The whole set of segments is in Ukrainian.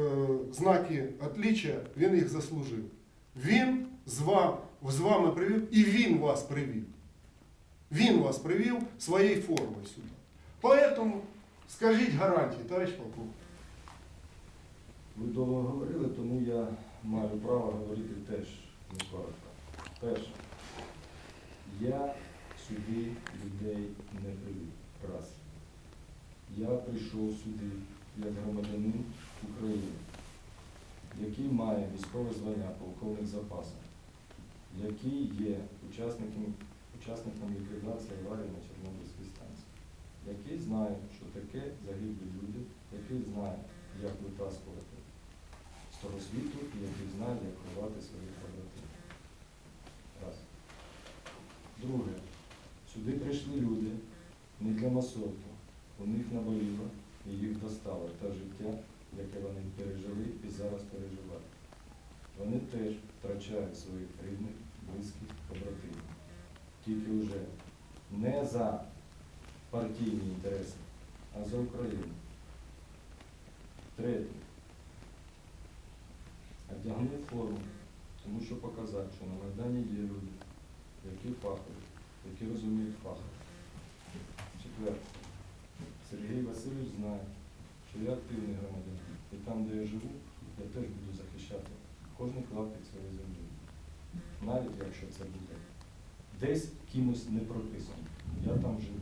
е, знаки отличия, він їх заслужив. Він з вами, з вами привів, і він вас привів. Він вас привів своєю формою сюди. Поэтому скажіть гарантії, товариш полковник. Ви довго говорили, тому я маю право говорити теж не коротко. Перше, я сюди людей не привів. Раз. Я прийшов сюди як громадянин України, який має військове звання полковник запасу, який є учасником, учасником ліквідації аварії на Чорнобильській станції, який знає, що таке загиблі люди, який знає, як витаскувати того світу і який знає, як ховати своїх побратимів. Раз. Друге, сюди прийшли люди не для масовки. У них наболіло і їх достало те життя, яке вони пережили і зараз переживають. Вони теж втрачають своїх рідних, близьких, побратимів. Тільки вже не за партійні інтереси, а за Україну. Третє. Одягнув форму, тому що показати, що на Майдані є люди, які фахові, які розуміють фах. Четверте. Сергій Васильович знає, що я активний громадянин. І там, де я живу, я теж буду захищати кожен клаптик своєї землі. Навіть якщо це буде десь кимось не прописано. Я там живу.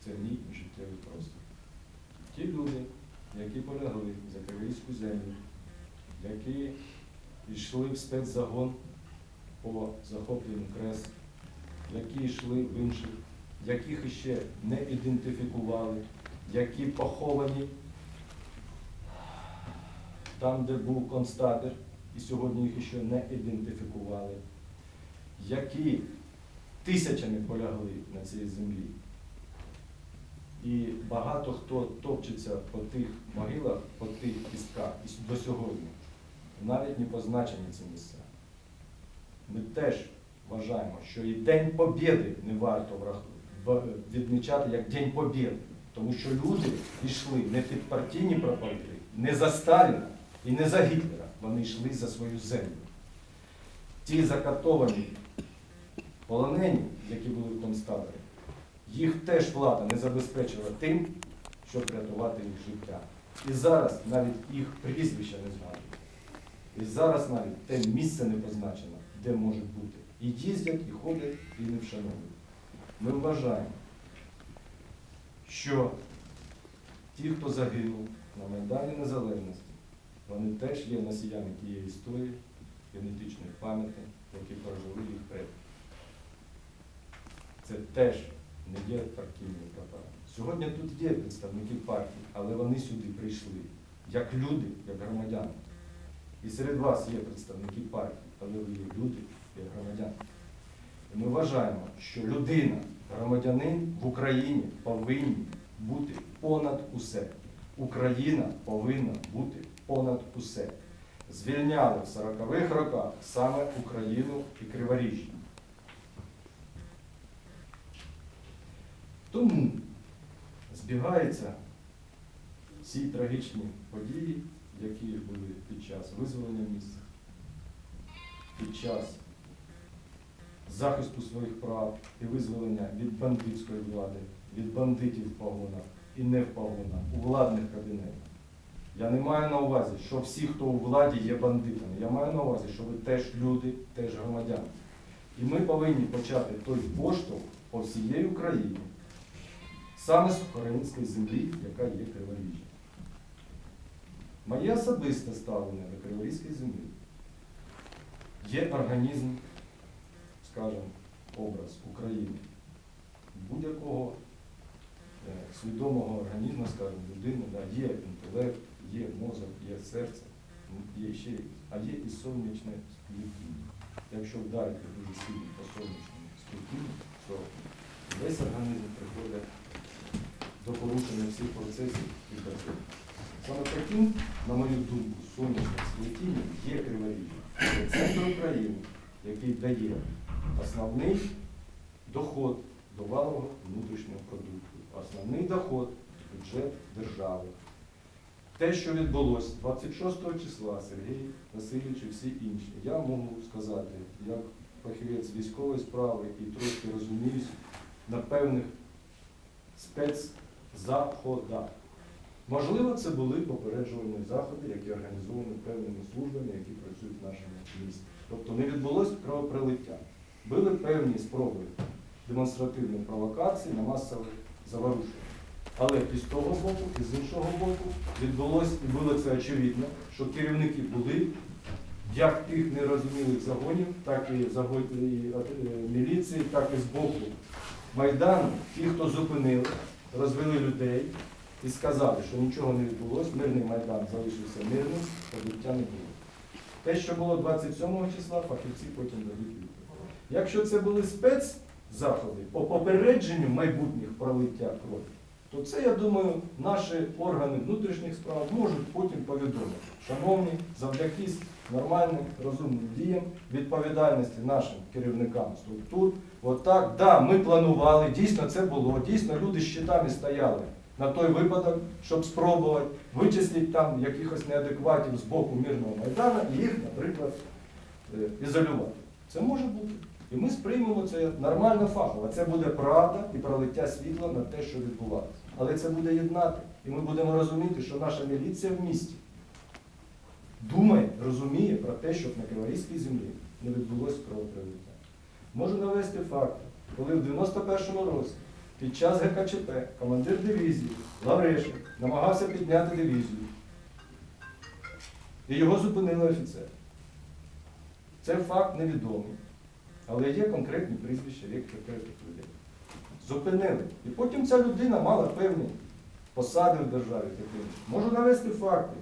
Це мій життєвий простір. Ті люди, які полягли за кривійську землю, які йшли в спецзагон по захопленню крес, які йшли в інших, яких іще не ідентифікували, які поховані там, де був концтабір, і сьогодні їх ще не ідентифікували, які тисячами полягли на цій землі. І багато хто топчеться по тих могилах, по тих кістках і до сьогодні. Навіть не позначені ці місця. Ми теж вважаємо, що і День Побєди не варто врах- в- відмічати як День Побєди. Тому що люди йшли не під партійні прапори, не за Сталіна і не за Гітлера. Вони йшли за свою землю. Ті закатовані полонені, які були в концтаборі, їх теж влада не забезпечила тим, щоб рятувати їх життя. І зараз навіть їх прізвища не згадують. І зараз навіть те місце не позначено, де можуть бути. І їздять, і ходять, і не вшановують. Ми вважаємо, що ті, хто загинув на Майдані Незалежності, вони теж є носіями тієї історії, генетичної пам'яті, які прожили їх предки. Це теж не є партійними прапорами. Сьогодні тут є представники партії, але вони сюди прийшли як люди, як громадяни. І серед вас є представники партії, але ви є люди, як громадяни. Ми вважаємо, що людина, громадянин в Україні повинні бути понад усе. Україна повинна бути понад усе. Звільняли в 40-х роках саме Україну і Криворіжжя. Тому збігаються всі трагічні події, які були під час визволення міста, під час захисту своїх прав і визволення від бандитської влади, від бандитів в погонах і не в погонах, у владних кабінетах. Я не маю на увазі, що всі, хто у владі, є бандитами. Я маю на увазі, що ви теж люди, теж громадяни. І ми повинні почати той поштовх по всієї Україні, саме з української землі, яка є Криворіжжя. Моє особисте ставлення до Криворізької землі є організм, скажімо, образ України. Будь-якого е, свідомого організму, скажімо, людини, да, є інтелект, є мозок, є серце, є ще, а є і сонячне сплетіння. Якщо вдарити дуже сильно по сонячному сплетінню, то весь організм приходить до порушення всіх процесів і процесів. Саме таким, на мою думку, сонячним сплетінням є Криворіжжя. Це центр України, який дає основний доход до валового внутрішнього продукту, основний доход бюджет держави. те, що відбулося 26 числа, Сергій Васильович і всі інші, я можу сказати, як фахівець військової справи і трошки розуміюсь на певних спецзаходах. Можливо, це були попереджувальні заходи, які організовані певними службами, які працюють в нашому місті. Тобто не відбулося кровопролиття. Були певні спроби демонстративних провокацій на масових заворушень. Але і з того боку, і з іншого боку відбулося, і було це очевидно, що керівники були як тих нерозумілих загонів, так і е, міліції, так і з боку Майдану, ті, хто зупинили, розвели людей і сказали, що нічого не відбулося, мирний Майдан залишився мирним, побиття не було. Те, що було 27 числа, фахівці потім дадуть. Якщо це були спецзаходи по попередженню майбутніх пролиття крові, то це, я думаю, наші органи внутрішніх справ можуть потім повідомити. Шановні, завдяки нормальним, розумним діям, відповідальності нашим керівникам структур, отак, да, ми планували, дійсно це було, дійсно люди з щитами стояли на той випадок, щоб спробувати вичислити там якихось неадекватів з боку мирного майдану і їх, наприклад, е, ізолювати. Це може бути. І ми сприймемо це нормально фахово. Це буде правда і пролиття світла на те, що відбувалося. Але це буде єднати. І ми будемо розуміти, що наша міліція в місті думає, розуміє про те, щоб на Криворізькій землі не відбулося кровопролиття. Можу навести факт, коли в 91-му році під час ГКЧП командир дивізії Лаврешин намагався підняти дивізію. І його зупинили офіцери. Це факт невідомий. Але є конкретні прізвища є конкретних людей. Зупинили. І потім ця людина мала певні посади в державі. Можу навести факти.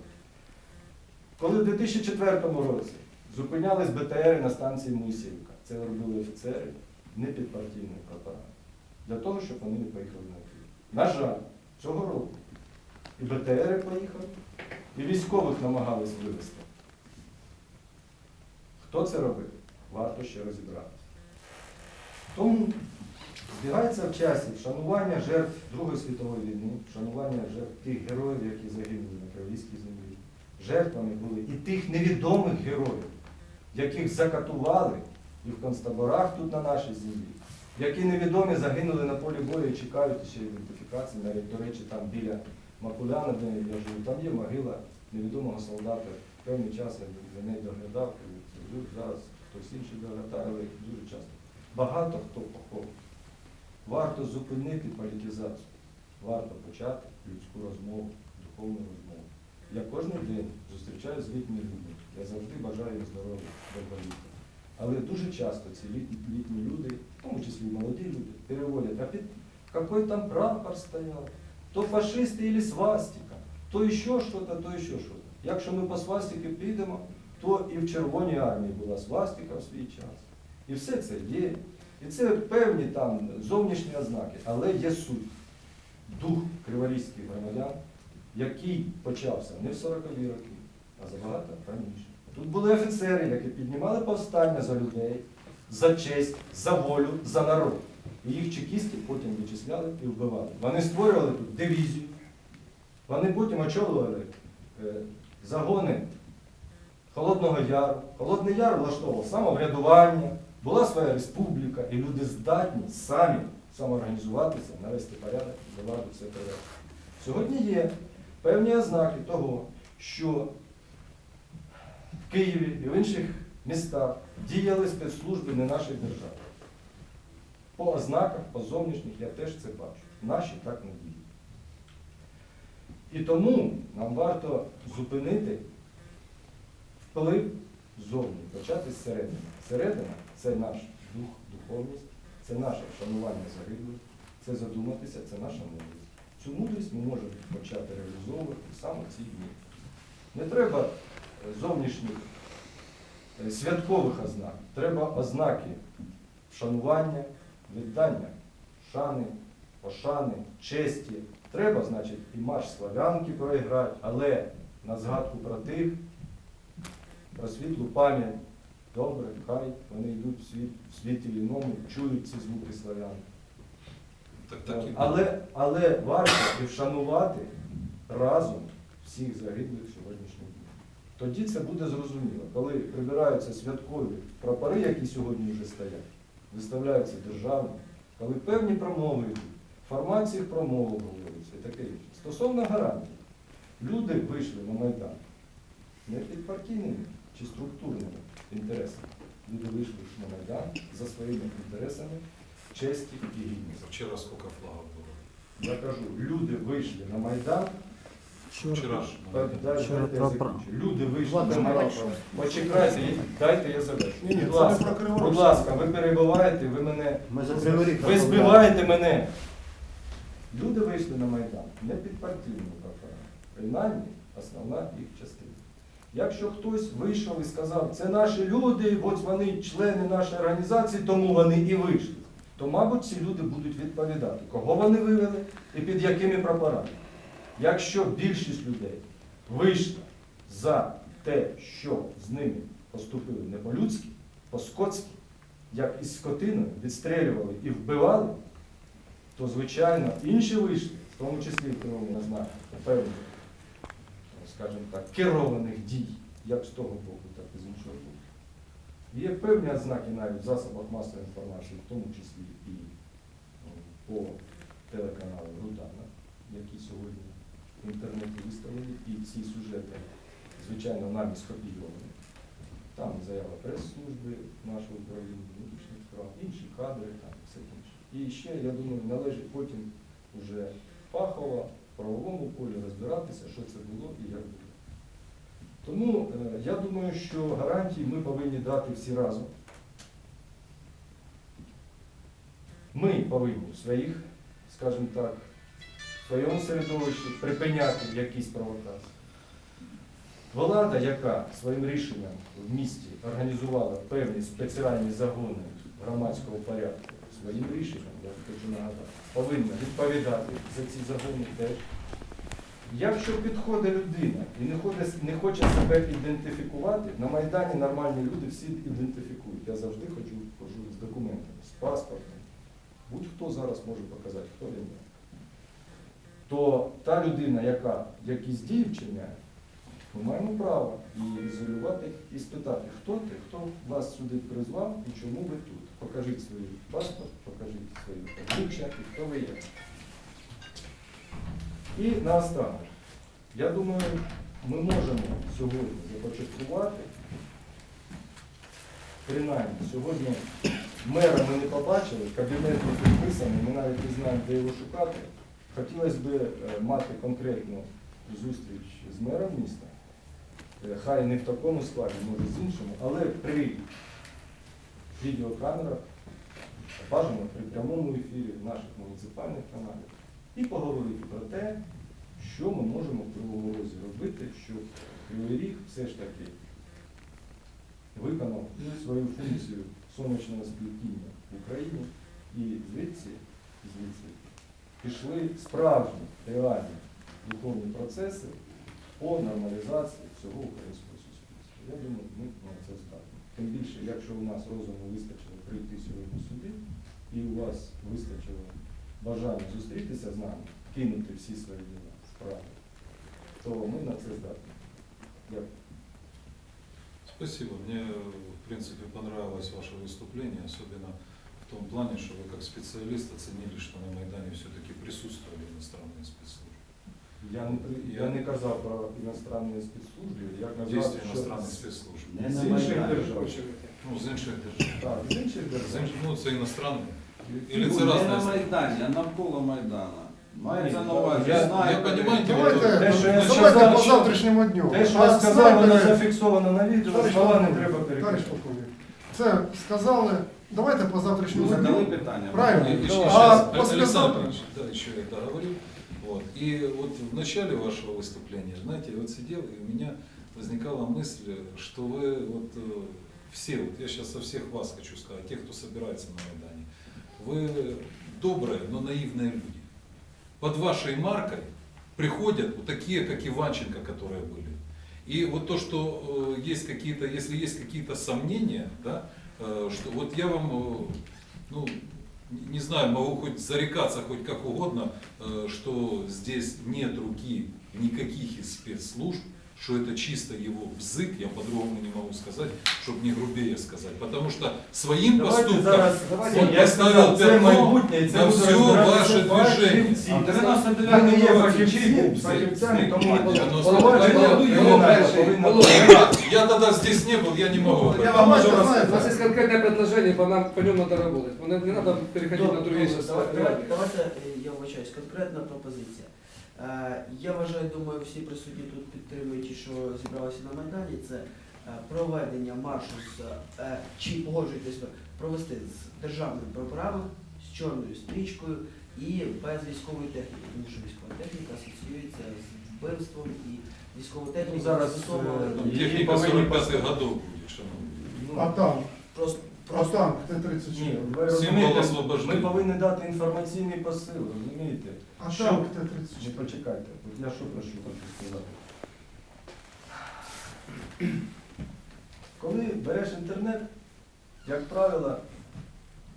Коли в 2004 році зупинялись БТРи на станції Мусіївка, це робили офіцери не під прапором, для того, щоб вони не поїхали на Київ. На жаль, цього року і БТРи поїхали, і військових намагались вивезти. Хто це робив? Варто ще розібратися. Тому збігається в часі вшанування жертв Другої світової війни, вшанування жертв тих героїв, які загинули на Кривійській землі. Жертвами були і тих невідомих героїв, яких закатували і в концтаборах тут на нашій землі, які невідомі загинули на полі бою і чекають ще ідентифікації. Навіть, до речі, там біля Макуляна, де я живу, там є могила невідомого солдата. Певний час я за нею доглядав, зараз хтось інший доглядає, але дуже часто. Багато хто похований. Варто зупинити політизацію, варто почати людську розмову, духовну розмову. Я кожен день зустрічаюся з літніми людьми. Я завжди бажаю їм здоров'я, довголіття. Але дуже часто ці літні, літні люди, в тому числі молоді люди, переводять, а під який там прапор стояв, то фашисти або свастика, то ще щось, то ще щось. Якщо ми по свастики підемо, то і в Червоній армії була свастика в свій час. І все це є. І це певні там зовнішні ознаки, але є суть. Дух криворізьких громадян, який почався не в 40-ві роки, а забагато раніше. Тут були офіцери, які піднімали повстання за людей, за честь, за волю, за народ. І їх чекісти потім вичисляли і вбивали. Вони створювали тут дивізію. Вони потім очолювали е, загони Холодного Яру. Холодний Яр влаштовував самоврядування, була своя республіка, і люди здатні самі самоорганізуватися, навести порядок, до ладу все привести. Сьогодні є певні ознаки того, що в Києві і в інших містах діяли спецслужби не нашої держави. По ознаках, по зовнішніх я теж це бачу. Наші так не діють. І тому нам варто зупинити вплив зовні, почати зсередини. Середина це наш дух, духовність, це наше вшанування загиблих, це задуматися, це наша мудрість. Цю мудрість ми можемо почати реалізовувати саме ці дні. Не треба е, зовнішніх е, святкових ознак, треба ознаки вшанування, віддання, шани, пошани, честі. Треба, значить, і марш славянки проіграти, але на згадку про тих, про світлу пам'ять. Добре, хай вони йдуть в світ, в світі війному, чують ці звуки славян. Так, так але, але варто і вшанувати разом всіх загиблих сьогоднішніх днів. Тоді це буде зрозуміло, коли прибираються святкові прапори, які сьогодні вже стоять, виставляються державні, коли певні промови йдуть, формат цих промов обговорюється і таке інше. Стосовно гарантій, люди вийшли на Майдан не під партійними чи структурними інтересами. Люди вийшли на Майдан за своїми інтересами честі і гідності. Вчера сколько флагов было? Я кажу, люди вийшли на Майдан. Вчора дайте я. Люди вийшли на Майдан. Почекайте, дайте я завершу. Будь ласка, будь ласка, ви перебиваєте, ви мене ви збиваєте мене. Люди вийшли на Майдан не під партійними прапорами. Принаймні, основна їх частина. Якщо хтось вийшов і сказав, це наші люди, от вони члени нашої організації, тому вони і вийшли, то, мабуть, ці люди будуть відповідати, кого вони вивели і під якими прапорами. Якщо більшість людей вийшла за те, що з ними поступили не по-людськи, по-скотськи, як із скотиною, відстрелювали і вбивали, то, звичайно, інші вийшли, в тому числі Кривому, не знаю, певних, скажімо так, керованих дій, як з того боку, так і з іншого боку. Є певні ознаки навіть в засобах масової інформації, в тому числі і по телеканалу Рудана, які сьогодні в інтернеті виставлені, і ці сюжети, звичайно, нами скопійовані. Там заява прес-служби нашого управління внутрішніх справ, інші кадри, там все інше. І ще, я думаю, належить потім уже фахово правовому полі розбиратися, що це було і як було. Тому е, я думаю, що гарантії ми повинні дати всі разом. Ми повинні в своїх, скажімо так, в своєму середовищі припиняти якісь провокації. Влада, яка своїм рішенням в місті організувала певні спеціальні загони громадського порядку своїм рішенням, я хочу нагадати, повинна відповідати за ці загони теж. Якщо підходить людина і не, ходить, не хоче себе ідентифікувати, на Майдані нормальні люди всі ідентифікують. Я завжди ходжу, ходжу з документами, з паспортом. Будь-хто зараз може показати, хто він. То та людина, яка якісь дії вчиняє, ми маємо право її ізолювати і спитати, хто ти, хто вас сюди призвав і чому ви тут. Покажіть свій паспорт, покажіть свої обличчя і хто ви є. І наостанок, я думаю, ми можемо сьогодні започаткувати, принаймні, сьогодні мера ми не побачили, кабінет не підписаний, ми навіть не знаємо, де його шукати. Хотілося б е, мати конкретну зустріч з мером міста. Хай не в такому складі, може з іншому, але при відеокамерах, бажано при прямому ефірі в наших муніципальних каналів і поговорити про те, що ми можемо в Кривому Розі робити, щоб Кривий Ріг все ж таки виконав свою функцію сонячного сплетіння в Україні і звідси, звідси пішли справжні реальні духовні процеси по нормалізації всього українського суспільства. Я думаю, ми на це здатні. Тим більше, якщо у нас розуму вистачило прийти сьогодні сюди, і у вас вистачило бажання зустрітися з нами, кинути всі свої діла, справи, то ми на це здатні. Дякую. Спасибо. Мне, в принципе, понравилось ваше выступление, особенно в том плане, что вы как специалист оценили, что на Майдане все-таки присутствовали иностранные спецслужбы. Я не, при- я не казав про іностранні спецслужби, я казав, Действия що спецслужб. Не з інших держав. Ну, з інших держав. Так, з інших З держав. інших- Ну, це іностранні. Или Ну, це не разне? на Майдані, а навколо Майдана. Мається на увазі я- я понимаю, Давайте, Те, що я давайте сказав, по що- завтрашньому дню. Те, що А я сказав, воно снайпери- зафіксовано на відео, Товариш слова не полковник, треба Товариш перекрити. полковник, це сказали, давайте по Ну, завтрашньому задали дню. питання. Правильно. И А по Александр сказам- Иванович, да, еще я договорю. Вот. И вот в начале вашего выступления, знаете, я вот сидел, и у меня возникала мысль, что вы вот э, все, вот я сейчас со всех вас хочу сказать, тех, кто собирается на Майдане, вы добрые, но наивные люди. Под вашей маркой приходят вот такие, как Иванченко, которые были. И вот то, что э, есть какие-то, если есть какие-то сомнения, да, э, что вот я вам, ну, не- не знаю, могу хоть зарекаться хоть как угодно, э, что здесь нет руки никаких из спецслужб, что это чисто его бзык, я по-другому не могу сказать, чтобы не грубее сказать. Потому что своим Давайте поступком зараз, он я поставил сказав, це пятно майбутнє, і це на буде все розбиратися ваше движение. фахівці. А в 99 Ви не є році фахівці, чий був фахівцями, бзик? тому Бзик? Девяносто Повноваження дев'ятий. кримінальне повинно Володя, бути. Ребят, я тогда здесь не был, я не могу. Я вам Давайте, можу У нас есть конкретное предложение, по, нам, по нему надо работать. Не, не надо переходить на другие давайте, давайте, е, я вибачаюсь, конкретна пропозиція. Е, Я вважаю, думаю, всі присутні тут підтримують ті, що зібралися на Майдані, це е, проведення маршу з, е, чи погоджуєтесь ви, провести з державними прапорами, з чорною стрічкою і без військової техніки, тому що військова техніка асоціюється з вбивством і військову техніку Ну, зараз, застосовували. е, Там техника повинні 45-х годов будет, шановні. А танк, Просто, а просто танк Ні, Т-34. ви Символ розумієте, освобождення. ми повинні дати інформаційний посил, розумієте? А Що? танк Не Т-34. почекайте, от я що про що хочу сказати. Коли береш інтернет, як правило,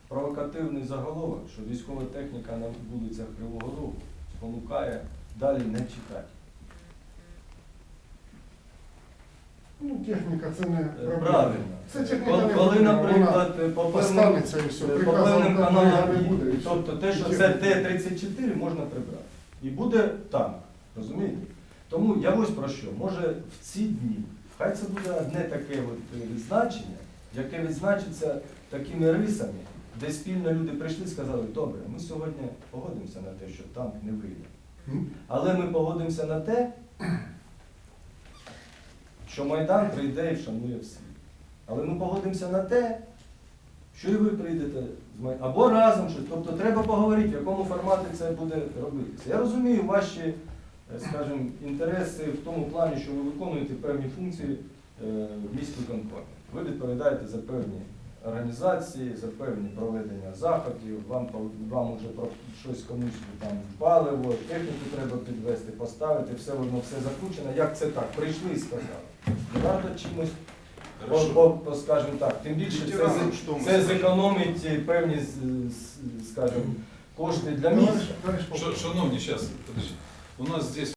провокативний заголовок, що військова техніка на вулицях Кривого Рогу спонукає далі не читати. Ну, техніка це не Е, проблема. Правильно. Це техніка Коли, не коли, проблема, наприклад, по певним, і все, по приказом певним каналам, не буде. і все. тобто те, що це Т-34, можна прибрати. І буде танк, розумієте? Тому я ось про що. Може в ці дні, хай це буде одне таке от е, відзначення, яке відзначиться такими рисами, де спільно люди прийшли і сказали, добре, ми сьогодні погодимося на те, що танк не вийде. Але ми погодимося на те, що Майдан прийде і вшанує всіх. Але ми погодимося на те, що і ви прийдете з Май- або разом щось. Тобто треба поговорити, в якому форматі це буде робитися. Я розумію ваші, е, скажімо, інтереси в тому плані, що ви виконуєте певні функції е, в міськвиконкомі. Ви відповідаєте за певні організації, за певні проведення заходів, вам, вам уже про щось комусь там паливо, техніку треба підвести, поставити, все воно все закручено. Як це так? Прийшли і сказали. Не варто чимось по, по, по, скажімо так, тим більше це, це зекономить е, певні, скажімо, кошти для Товарищ- міста. Шановні, зараз, подожди. У нас здесь